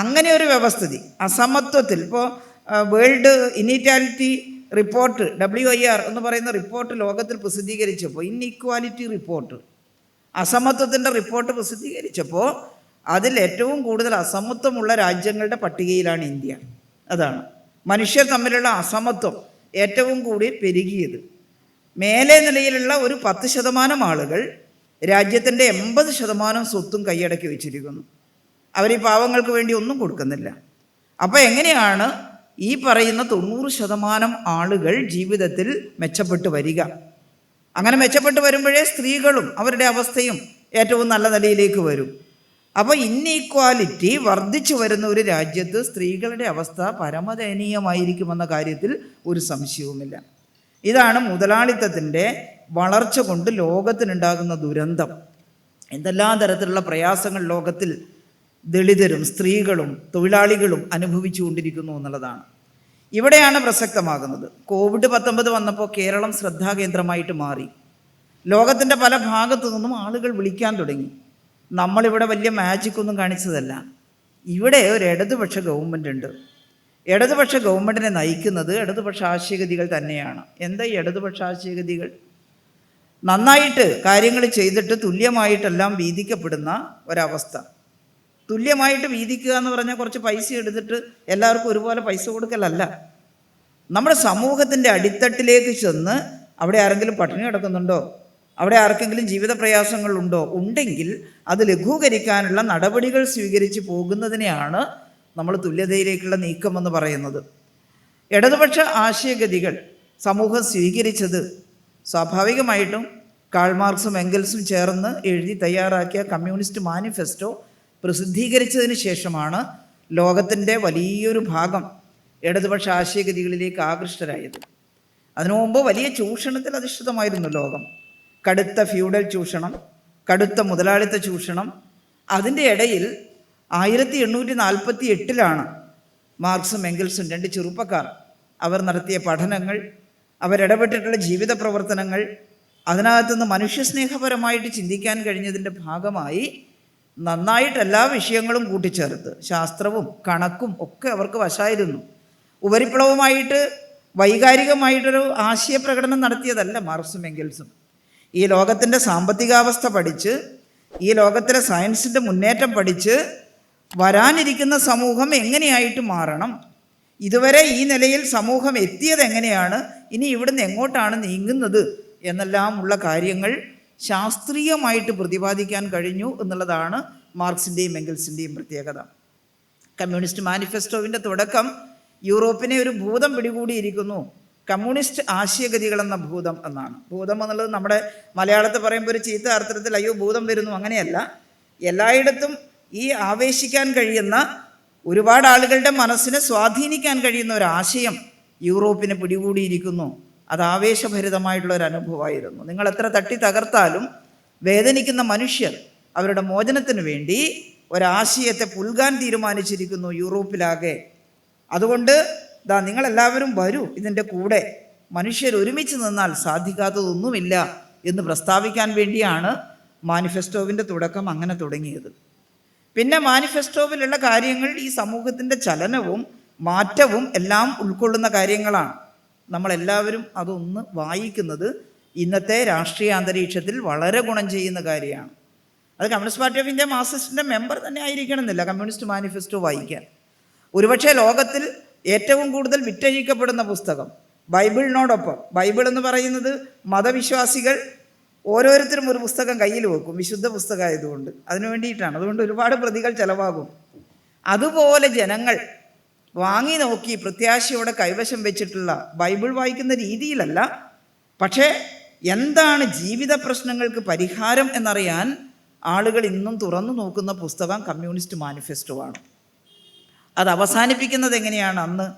അങ്ങനെ ഒരു വ്യവസ്ഥിതി. അസമത്വത്തിൽ. ഇപ്പോൾ world inequality report W I R എന്ന് പറയുന്ന റിപ്പോർട്ട് ലോകത്തിൽ പ്രസിദ്ധീകരിച്ചപ്പോൾ ഇൻഇക്വാലിറ്റി റിപ്പോർട്ട്. അസമത്വത്തിന്റെ റിപ്പോർട്ട് പ്രസിദ്ധീകരിച്ചപ്പോൾ അതിൽ ഏറ്റവും കൂടുതൽ അസമത്വമുള്ള രാജ്യങ്ങളുടെ പട്ടികയിലാണ് ഇന്ത്യ. അതാണ്. മനുഷ്യർ തമ്മിലുള്ള അസമത്വം ഏറ്റവും കൂടി പെരുകിയത്. മേലെ നിലയിലുള്ള ഒരു പത്ത് ശതമാനം ആളുകൾ രാജ്യത്തിന്റെ എൺപത് ശതമാനം സ്വത്തും കൈയടക്കി വെച്ചിരിക്കുന്നു. അവർ ഈ പാവങ്ങൾക്ക് വേണ്ടി ഒന്നും കൊടുക്കുന്നില്ല. അപ്പോൾ എങ്ങനെയാണ് ഈ പറയുന്ന തൊണ്ണൂറ് ശതമാനം ആളുകൾ ജീവിതത്തിൽ മെച്ചപ്പെട്ടു വരിക? അങ്ങനെ മെച്ചപ്പെട്ടു വരുമ്പോഴേ സ്ത്രീകളും അവരുടെ അവസ്ഥയും ഏറ്റവും നല്ല നിലയിലേക്ക് വരും. അപ്പോൾ ഇന്നീക്വാലിറ്റി വർദ്ധിച്ചു വരുന്ന ഒരു രാജ്യത്ത് സ്ത്രീകളുടെ അവസ്ഥ പരമദയനീയമായിരിക്കുമെന്ന കാര്യത്തിൽ ഒരു സംശയവുമില്ല. ഇതാണ് മുതലാളിത്തത്തിന്റെ വളർച്ച കൊണ്ട് ലോകത്തിനുണ്ടാകുന്ന ദുരന്തം. എന്തെല്ലാം തരത്തിലുള്ള പ്രയാസങ്ങൾ ലോകത്തിൽ ദളിതരും സ്ത്രീകളും തൊഴിലാളികളും അനുഭവിച്ചുകൊണ്ടിരിക്കുന്നു എന്നുള്ളതാണ്. ഇവിടെയാണ് പ്രസക്തമാകുന്നത്. കോവിഡ് പത്തൊമ്പത് വന്നപ്പോൾ കേരളം ശ്രദ്ധാകേന്ദ്രമായിട്ട് മാറി. ലോകത്തിന്റെ പല ഭാഗത്തു നിന്നും ആളുകൾ വിളിക്കാൻ തുടങ്ങി. നമ്മളിവിടെ വലിയ മാജിക് ഒന്നും കാണിച്ചതല്ല. ഇവിടെ ഒരു ഇടതുപക്ഷ ഗവൺമെന്റ് ഉണ്ട്. ഇടതുപക്ഷ ഗവൺമെന്റിനെ നയിക്കുന്നത് ഇടതുപക്ഷ ആശയഗതികൾ തന്നെയാണ്. എന്താ ഈ ഇടതുപക്ഷ ആശയഗതികൾ? നന്നായിട്ട് കാര്യങ്ങൾ ചെയ്തിട്ട് തുല്യമായിട്ടെല്ലാം വീതിക്കപ്പെടുന്ന ഒരവസ്ഥ. തുല്യമായിട്ട് വീതിക്കുക എന്ന് പറഞ്ഞാൽ കുറച്ച് പൈസ എടുത്തിട്ട് എല്ലാവർക്കും ഒരുപോലെ പൈസ കൊടുക്കലല്ല. നമ്മുടെ സമൂഹത്തിന്റെ അടിത്തട്ടിലേക്ക് ചെന്ന് അവിടെ ആരെങ്കിലും പട്ടിണി കിടക്കുന്നുണ്ടോ? അവിടെ ആർക്കെങ്കിലും ജീവിത പ്രയാസങ്ങളുണ്ടോ ഉണ്ടെങ്കിൽ അത് ലഘൂകരിക്കാനുള്ള നടപടികൾ സ്വീകരിച്ച് പോകുന്നതിനെയാണ് നമ്മൾ തുല്യതയിലേക്കുള്ള നീക്കം എന്ന് പറയുന്നത്. ഇടതുപക്ഷ ആശയഗതികൾ സമൂഹം സ്വീകരിച്ചത് സ്വാഭാവികമായിട്ടും കാൾമാർക്സും എംഗൽസും ചേർന്ന് എഴുതി തയ്യാറാക്കിയ കമ്മ്യൂണിസ്റ്റ് മാനിഫെസ്റ്റോ പ്രസിദ്ധീകരിച്ചതിന് ശേഷമാണ് ലോകത്തിന്റെ വലിയൊരു ഭാഗം ഇടതുപക്ഷ ആശയഗതികളിലേക്ക് ആകൃഷ്ടരായത്. അതിനു മുമ്പ് വലിയ ചൂഷണത്തിൽ അധിഷ്ഠിതമായിരുന്നു ലോകം. കടുത്ത ഫ്യൂഡൽ ചൂഷണം കടുത്ത മുതലാളിത്ത ചൂഷണം. അതിന്റെ ഇടയിൽ ആയിരത്തി എണ്ണൂറ്റി നാൽപ്പത്തി എട്ടിലാണ് മാർക്സും എങ്കിൽസും രണ്ട് ചെറുപ്പക്കാർ. അവർ നടത്തിയ പഠനങ്ങൾ അവരിടപെട്ടിട്ടുള്ള ജീവിത പ്രവർത്തനങ്ങൾ അതിനകത്തുനിന്ന് മനുഷ്യസ്നേഹപരമായിട്ട് ചിന്തിക്കാൻ കഴിഞ്ഞതിന്റെ ഭാഗമായി നന്നായിട്ട് എല്ലാ വിഷയങ്ങളും കൂട്ടിച്ചേർത്ത് ശാസ്ത്രവും കണക്കും ഒക്കെ അവർക്ക് വശമായിരുന്നു ഉപരിപ്ലവമായിട്ട് വൈകാരികമായിട്ടൊരു ആശയപ്രകടനം നടത്തിയതല്ല മാർക്സും എങ്കിൽസും ഈ ലോകത്തിന്റെ സാമ്പത്തികാവസ്ഥ പഠിച്ച് ഈ ലോകത്തിലെ സയൻസിന്റെ മുന്നേറ്റം പഠിച്ച് വരാനിരിക്കുന്ന സമൂഹം എങ്ങനെയായിട്ട് മാറണം? ഇതുവരെ ഈ നിലയിൽ സമൂഹം എത്തിയത് എങ്ങനെയാണ് ഇനി ഇവിടുന്ന് എങ്ങോട്ടാണ് നീങ്ങുന്നത്? എന്നെല്ലാം ഉള്ള കാര്യങ്ങൾ ശാസ്ത്രീയമായിട്ട് പ്രതിപാദിക്കാൻ കഴിഞ്ഞു എന്നുള്ളതാണ് മാർക്സിന്റെയും എംഗൽസിന്റെയും പ്രത്യേകത. കമ്മ്യൂണിസ്റ്റ് മാനിഫെസ്റ്റോവിന്റെ തുടക്കം യൂറോപ്പിനെ ഒരു ഭൂതം പിടികൂടിയിരിക്കുന്നു. കമ്മ്യൂണിസ്റ്റ് ആശയഗതികളെന്ന ഭൂതം എന്നാണ്. ഭൂതം എന്നുള്ളത് നമ്മുടെ മലയാളത്തിൽ പറയുമ്പോൾ ഒരു ചീത്ത അർത്ഥത്തിൽ അയ്യോ ഭൂതം വരുന്നു അങ്ങനെയല്ല. എല്ലായിടത്തും ഈ ആവേശിക്കാൻ കഴിയുന്ന ഒരുപാട് ആളുകളുടെ മനസ്സിനെ സ്വാധീനിക്കാൻ കഴിയുന്ന ഒരു ആശയം യൂറോപ്പിനെ പിടികൂടിയിരിക്കുന്നു. അത് ആവേശഭരിതമായിട്ടുള്ള ഒരു അനുഭവമായിരുന്നു നിങ്ങൾ എത്ര തട്ടി തകർത്താലും വേദനിക്കുന്ന മനുഷ്യർ അവരുടെ മോചനത്തിന് വേണ്ടി ഒരാശയത്തെ പുൽകാൻ തീരുമാനിച്ചിരിക്കുന്നു യൂറോപ്പിലാകെ. അതുകൊണ്ട് ദാ നിങ്ങളെല്ലാവരും വരൂ ഇതിന്റെ കൂടെ. മനുഷ്യർ ഒരുമിച്ച് നിന്നാൽ സാധിക്കാത്തതൊന്നുമില്ല എന്ന് പ്രസ്താവിക്കാൻ വേണ്ടിയാണ് മാനിഫെസ്റ്റോവിന്റെ തുടക്കം അങ്ങനെ തുടങ്ങിയത്. പിന്നെ മാനിഫെസ്റ്റോവിലുള്ള കാര്യങ്ങൾ ഈ സമൂഹത്തിന്റെ ചലനവും മാറ്റവും എല്ലാം ഉൾക്കൊള്ളുന്ന കാര്യങ്ങളാണ്. നമ്മളെല്ലാവരും അതൊന്ന് വായിക്കുന്നത് ഇന്നത്തെ രാഷ്ട്രീയ അന്തരീക്ഷത്തിൽ വളരെ ഗുണം ചെയ്യുന്ന കാര്യമാണ്. അത് കമ്മ്യൂണിസ്റ്റ് പാർട്ടി ഓഫ് ഇന്ത്യ മാസിസ്റ്റിന്റെ മെമ്പർ തന്നെ ആയിരിക്കണമെന്നില്ല കമ്മ്യൂണിസ്റ്റ് മാനിഫെസ്റ്റോ വായിക്കാൻ. ഒരുപക്ഷെ ലോകത്തിൽ ഏറ്റവും കൂടുതൽ വിറ്റഴിക്കപ്പെടുന്ന പുസ്തകം ബൈബിളിനോടൊപ്പം ബൈബിൾ എന്ന് പറയുന്നത് മതവിശ്വാസികൾ ഓരോരുത്തരും ഒരു പുസ്തകം കയ്യിൽ വെക്കും വിശുദ്ധ പുസ്തകമായതുകൊണ്ട്. അതിനു വേണ്ടിയിട്ടാണ്. അതുകൊണ്ട് ഒരുപാട് പ്രതികൾ ചിലവാകും. അതുപോലെ ജനങ്ങൾ വാങ്ങി നോക്കി പ്രത്യാശയോടെ കൈവശം വെച്ചിട്ടുള്ള ബൈബിൾ വായിക്കുന്ന രീതിയിലല്ല. പക്ഷേ എന്താണ് ജീവിത പ്രശ്നങ്ങൾക്ക് പരിഹാരം എന്നറിയാൻ ആളുകൾ ഇന്നും തുറന്നു നോക്കുന്ന പുസ്തകം കമ്മ്യൂണിസ്റ്റ് മാനിഫെസ്റ്റോ ആണ്. അത് അവസാനിപ്പിക്കുന്നത് എങ്ങനെയാണ്? അന്ന്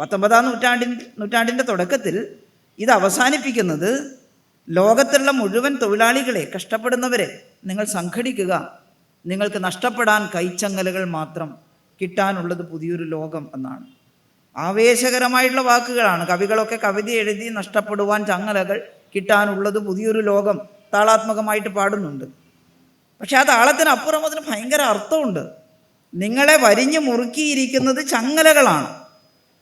പത്തൊമ്പതാം നൂറ്റാണ്ടിൻ നൂറ്റാണ്ടിന്റെ തുടക്കത്തിൽ ഇത് അവസാനിപ്പിക്കുന്നത് ലോകത്തുള്ള മുഴുവൻ തൊഴിലാളികളെ കഷ്ടപ്പെടുന്നവരെ നിങ്ങൾ സംഘടിക്കുക. നിങ്ങൾക്ക് നഷ്ടപ്പെടാൻ കൈച്ചങ്ങലുകൾ മാത്രം കിട്ടാനുള്ളത് പുതിയൊരു ലോകം എന്നാണ്. ആവേശകരമായിട്ടുള്ള വാക്കുകളാണ്. കവികളൊക്കെ കവിത എഴുതി നഷ്ടപ്പെടുവാൻ ചങ്ങലകൾ കിട്ടാനുള്ളത് പുതിയൊരു ലോകം താളാത്മകമായിട്ട് പാടുന്നുണ്ട്. പക്ഷെ ആ താളത്തിനപ്പുറം അതിന് ഭയങ്കര അർത്ഥമുണ്ട്. നിങ്ങളെ വരിഞ്ഞു മുറുക്കിയിരിക്കുന്നത് ചങ്ങലകളാണ്.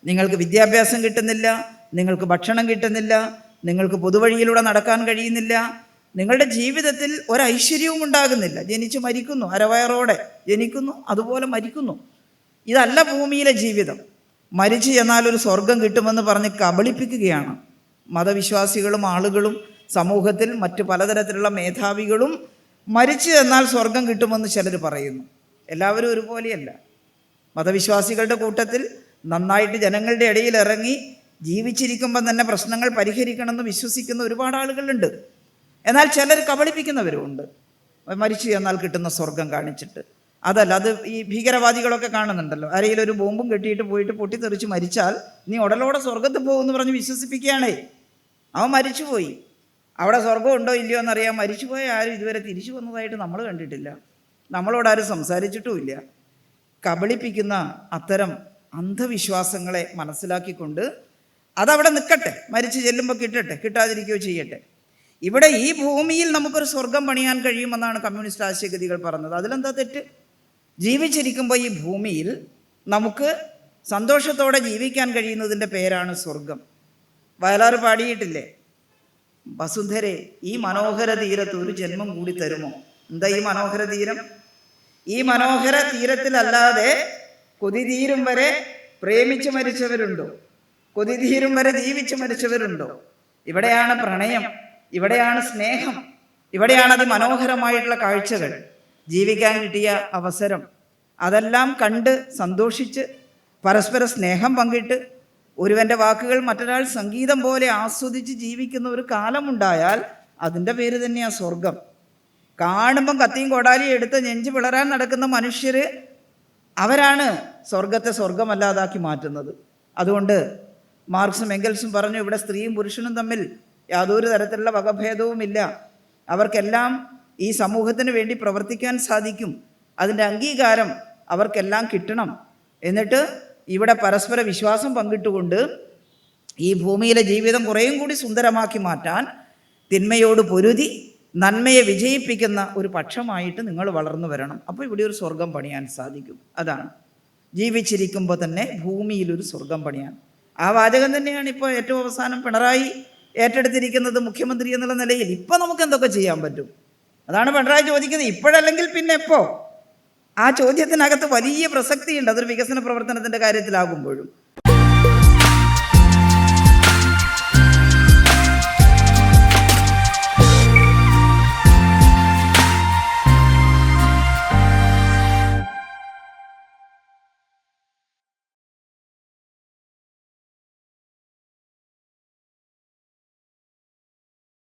നിങ്ങൾക്ക് വിദ്യാഭ്യാസം കിട്ടുന്നില്ല നിങ്ങൾക്ക് ഭക്ഷണം കിട്ടുന്നില്ല നിങ്ങൾക്ക് പൊതുവഴിയിലൂടെ നടക്കാൻ കഴിയുന്നില്ല നിങ്ങളുടെ ജീവിതത്തിൽ ഒരൈശ്വര്യവും ഉണ്ടാകുന്നില്ല. ജനിച്ച് മരിക്കുന്നു അരവയറോടെ ജനിക്കുന്നു അതുപോലെ മരിക്കുന്നു. ഇതല്ല ഭൂമിയിലെ ജീവിതം. മരിച്ചു ചെന്നാൽ ഒരു സ്വർഗം കിട്ടുമെന്ന് പറഞ്ഞ് കബളിപ്പിക്കുകയാണ്. മതവിശ്വാസികളും ആളുകളും സമൂഹത്തിൽ മറ്റ് പലതരത്തിലുള്ള മേധാവികളും മരിച്ചു ചെന്നാൽ സ്വർഗം കിട്ടുമെന്ന് ചിലർ പറയുന്നു. എല്ലാവരും ഒരുപോലെയല്ല. മതവിശ്വാസികളുടെ കൂട്ടത്തിൽ നന്നായിട്ട് ജനങ്ങളുടെ ഇടയിൽ ഇറങ്ങി ജീവിച്ചിരിക്കുമ്പോൾ തന്നെ പ്രശ്നങ്ങൾ പരിഹരിക്കണമെന്ന് വിശ്വസിക്കുന്ന ഒരുപാട് ആളുകളുണ്ട്. എന്നാൽ ചിലർ കബളിപ്പിക്കുന്നവരുമുണ്ട്. മരിച്ചു ചെന്നാൽ കിട്ടുന്ന സ്വർഗം കാണിച്ചിട്ട്. അതല്ല അത് ഈ ഭീകരവാദികളൊക്കെ കാണുന്നുണ്ടല്ലോ. ആരെങ്കിലും ഒരു ബോംബും കെട്ടിയിട്ട് പോയിട്ട് പൊട്ടിത്തെറിച്ച് മരിച്ചാൽ നീ ഉടലോടെ സ്വർഗത്ത് പോകുമെന്ന് പറഞ്ഞ് വിശ്വസിപ്പിക്കുകയാണേ. അവൻ മരിച്ചുപോയി. അവിടെ സ്വർഗം ഉണ്ടോ ഇല്ലയോ എന്നറിയാൻ മരിച്ചുപോയ ആരും ഇതുവരെ തിരിച്ചു വന്നതായിട്ട് നമ്മൾ കണ്ടിട്ടില്ല. നമ്മളോട് ആരും സംസാരിച്ചിട്ടുമില്ല. കബളിപ്പിക്കുന്ന അത്തരം അന്ധവിശ്വാസങ്ങളെ മനസ്സിലാക്കിക്കൊണ്ട് അതവിടെ നിൽക്കട്ടെ മരിച്ചു ചെല്ലുമ്പോൾ കിട്ടട്ടെ കിട്ടാതിരിക്കുകയോ ചെയ്യട്ടെ. ഇവിടെ ഈ ഭൂമിയിൽ നമുക്കൊരു സ്വർഗം പണിയാൻ കഴിയുമെന്നാണ് കമ്മ്യൂണിസ്റ്റ് ആശയഗതികൾ പറഞ്ഞത്. അതിലെന്താ തെറ്റ്? ജീവിച്ചിരിക്കുമ്പോൾ ഈ ഭൂമിയിൽ നമുക്ക് സന്തോഷത്തോടെ ജീവിക്കാൻ കഴിയുന്നതിന്റെ പേരാണ് സ്വർഗം വയലാർ പാടിയിട്ടില്ലേ? വസുന്ധരെ ഈ മനോഹര തീരത്ത് ഒരു ജന്മം കൂടി തരുമോ? എന്താ ഈ മനോഹര തീരം? ഈ മനോഹര തീരത്തിലല്ലാതെ കൊതി തീരും വരെ പ്രേമിച്ചു മരിച്ചവരുണ്ടോ? കൊതി തീരും വരെ ജീവിച്ചു മരിച്ചവരുണ്ടോ? ഇവിടെയാണ് പ്രണയം ഇവിടെയാണ് സ്നേഹം ഇവിടെയാണ് അതിമനോഹരമായിട്ടുള്ള കാഴ്ചകൾ. ജീവിക്കാൻ കിട്ടിയ അവസരം. അതെല്ലാം കണ്ട് സന്തോഷിച്ച് പരസ്പര സ്നേഹം പങ്കിട്ട് ഒരുവന്റെ വാക്കുകൾ മറ്റൊരാൾ സംഗീതം പോലെ ആസ്വദിച്ച് ജീവിക്കുന്ന ഒരു കാലമുണ്ടായാൽ അതിന്റെ പേര് തന്നെയാണ് സ്വർഗം കാണുമ്പം കത്തിയും കൊടാലിയും എടുത്ത് നെഞ്ച് പിളരാൻ നടക്കുന്ന മനുഷ്യർ അവരാണ് സ്വർഗത്തെ സ്വർഗമല്ലാതാക്കി മാറ്റുന്നത്. അതുകൊണ്ട് മാർക്സും എങ്കൽസും പറഞ്ഞു ഇവിടെ സ്ത്രീയും പുരുഷനും തമ്മിൽ യാതൊരു തരത്തിലുള്ള വകഭേദവുമില്ല. അവർക്കെല്ലാം ഈ സമൂഹത്തിന് വേണ്ടി പ്രവർത്തിക്കാൻ സാധിക്കും. അതിന്റെ അംഗീകാരം അവർക്കെല്ലാം കിട്ടണം. എന്നിട്ട് ഇവിടെ പരസ്പര വിശ്വാസം പങ്കിട്ടുകൊണ്ട് ഈ ഭൂമിയിലെ ജീവിതം കുറേയും കൂടി സുന്ദരമാക്കി മാറ്റാൻ തിന്മയോട് പൊരുതി നന്മയെ വിജയിപ്പിക്കുന്ന ഒരു പക്ഷമായിട്ട് നിങ്ങൾ വളർന്നു വരണം. അപ്പോൾ ഇവിടെ ഒരു സ്വർഗം പണിയാൻ സാധിക്കും. അതാണ്. ജീവിച്ചിരിക്കുമ്പോൾ തന്നെ ഭൂമിയിലൊരു സ്വർഗം പണിയാൻ. ആ വാചകം തന്നെയാണ് ഇപ്പോൾ ഏറ്റവും അവസാനം പിണറായി ഏറ്റെടുത്തിരിക്കുന്നത് മുഖ്യമന്ത്രി എന്നുള്ള നിലയിൽ. ഇപ്പം നമുക്ക് എന്തൊക്കെ ചെയ്യാൻ പറ്റും? അതാണ് പിണറായി ചോദിക്കുന്നത്. ഇപ്പോഴല്ലെങ്കിൽ പിന്നെ എപ്പോ? ആ ചോദ്യത്തിനകത്ത് വലിയ പ്രസക്തിയുണ്ട്. അതൊരു വികസന പ്രവർത്തനത്തിന്റെ കാര്യത്തിലാകുമ്പോഴും.